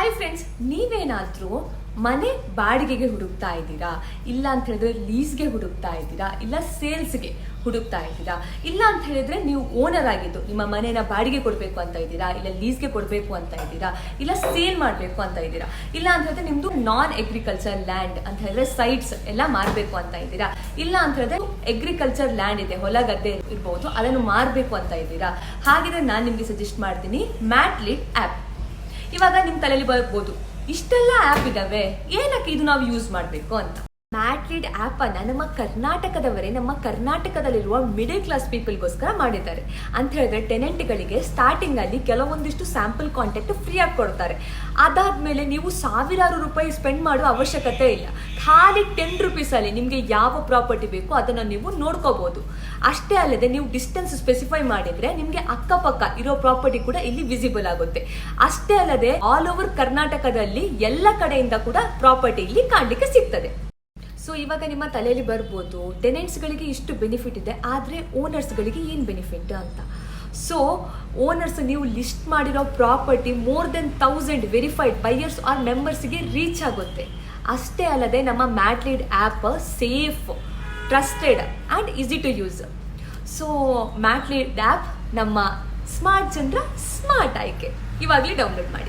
Hi friends ನೀವೇನಾದರೂ ಮನೆ ಬಾಡಿಗೆಗೆ ಹುಡುಕ್ತಾ ಇದ್ದೀರಾ? ಇಲ್ಲ ಅಂತ ಹೇಳಿದ್ರೆ ಲೀಸ್ಗೆ ಹುಡುಕ್ತಾ ಇದ್ದೀರಾ? ಇಲ್ಲ ಸೇಲ್ಸ್ಗೆ ಹುಡುಕ್ತಾ ಇದ್ದೀರಾ? ಇಲ್ಲ ಅಂತ ಹೇಳಿದ್ರೆ ನೀವು ಓನರ್ ಆಗಿದ್ದು, ನಿಮ್ಮ ಮನೆನ ಬಾಡಿಗೆ ಕೊಡಬೇಕು ಅಂತ ಇದ್ದೀರಾ? ಇಲ್ಲ ಲೀಸ್ಗೆ ಕೊಡಬೇಕು ಅಂತ ಇದ್ದೀರಾ? ಇಲ್ಲ ಸೇಲ್ ಮಾಡಬೇಕು ಅಂತ ಇದ್ದೀರಾ? ಇಲ್ಲ ಅಂತ ಹೇಳಿದ್ರೆ ನಿಮ್ಮದು ನಾನ್ ಅಗ್ರಿಕಲ್ಚರ್ ಲ್ಯಾಂಡ್ ಅಂತ ಹೇಳಿದ್ರೆ ಸೈಟ್ಸ್ ಎಲ್ಲ ಮಾರಬೇಕು ಅಂತ ಇದ್ದೀರಾ? ಇಲ್ಲ ಅಂತ ಹೇಳಿದ್ರೆ ಅಗ್ರಿಕಲ್ಚರ್ ಲ್ಯಾಂಡ್ ಇದೆ, ಹೊಲ ಗದ್ದೆ ಇರ್ಬೋದು, ಅದನ್ನು ಮಾರಬೇಕು ಅಂತ ಇದ್ದೀರಾ? ಹಾಗಿದ್ರೆ ನಾನು ನಿಮಗೆ ಸಜೆಸ್ಟ್ ಮಾಡ್ತೀನಿ ಮ್ಯಾಟ್ಲಿಟ್ ಆ್ಯಪ್ ಇವಾಗ ನಿಮ್ಮ ತಲೆಯಲ್ಲಿ ಬರ್ಬೋದು. ಇಷ್ಟೆಲ್ಲ ಆ್ಯಪ್ ಇದಾವೆ. ಏನಕ್ಕೆ ಇದು ನಾವು ಯೂಸ್ ಮಾಡಬೇಕು ಅಂತ? ಮ್ಯಾಟ್ಲೀಡ್ ಆ್ಯಪ್ ಅನ್ನ ನಮ್ಮ ಕರ್ನಾಟಕದವರೇ, ನಮ್ಮ ಕರ್ನಾಟಕದಲ್ಲಿರುವ ಮಿಡಲ್ ಕ್ಲಾಸ್ ಪೀಪಲ್ಗೋಸ್ಕರ ಮಾಡಿದ್ದಾರೆ. ಅಂತ ಹೇಳಿದ್ರೆ ಟೆನೆಂಟ್ಗಳಿಗೆ ಸ್ಟಾರ್ಟಿಂಗ್ ಅಲ್ಲಿ ಕೆಲವೊಂದಿಷ್ಟು ಸ್ಯಾಂಪಲ್ ಕಾಂಟ್ಯಾಕ್ಟ್ ಫ್ರೀ ಆಗಿ ಕೊಡ್ತಾರೆ. ಅದಾದ್ಮೇಲೆ ನೀವು ಸಾವಿರಾರು ರೂಪಾಯಿ ಸ್ಪೆಂಡ್ ಮಾಡುವ ಅವಶ್ಯಕತೆ ಇಲ್ಲ. ಖಾಲಿ ಟೆನ್ ರುಪೀಸಲ್ಲಿ ನಿಮಗೆ ಯಾವ ಪ್ರಾಪರ್ಟಿ ಬೇಕು ಅದನ್ನ ನೀವು ನೋಡ್ಕೋಬಹುದು ಅಷ್ಟೇ ಅಲ್ಲದೆ ನೀವು ಡಿಸ್ಟೆನ್ಸ್ ಸ್ಪೆಸಿಫೈ ಮಾಡಿದ್ರೆ ನಿಮಗೆ ಅಕ್ಕಪಕ್ಕ ಇರೋ ಪ್ರಾಪರ್ಟಿ ಕೂಡ ಇಲ್ಲಿ ವಿಸಿಬಲ್ ಆಗುತ್ತೆ. ಅಷ್ಟೇ ಅಲ್ಲದೆ ಆಲ್ ಓವರ್ ಕರ್ನಾಟಕದಲ್ಲಿ ಎಲ್ಲ ಕಡೆಯಿಂದ ಕೂಡ ಪ್ರಾಪರ್ಟಿ ಇಲ್ಲಿ ಕಾಣಲಿಕ್ಕೆ ಸಿಗ್ತದೆ. ಸೊ ಇವಾಗ ನಿಮ್ಮ ತಲೆಯಲ್ಲಿ ಬರ್ಬೋದು. ಟೆನೆಂಟ್ಸ್ಗಳಿಗೆ ಇಷ್ಟು ಬೆನಿಫಿಟ್ ಇದೆ, ಆದರೆ ಓನರ್ಸ್ಗಳಿಗೆ ಏನು ಬೆನಿಫಿಟ್ ಅಂತ? ಸೊ ಓನರ್ಸ್ ನೀವು ಲಿಸ್ಟ್ ಮಾಡಿರೋ property more than thousand verified buyers or ಮೆಂಬರ್ಸ್ಗೆ reach ಆಗುತ್ತೆ. ಅಷ್ಟೇ ಅಲ್ಲದೆ ನಮ್ಮ ಮ್ಯಾಟ್ಲೀಡ್ app safe trusted and easy to use so ಮ್ಯಾಟ್ಲೀಡ್ app ನಮ್ಮ ಸ್ಮಾರ್ಟ್ ಜನರ ಸ್ಮಾರ್ಟ್ ಆಯ್ಕೆ. ಇವಾಗಲೇ ಡೌನ್ಲೋಡ್ ಮಾಡಿ.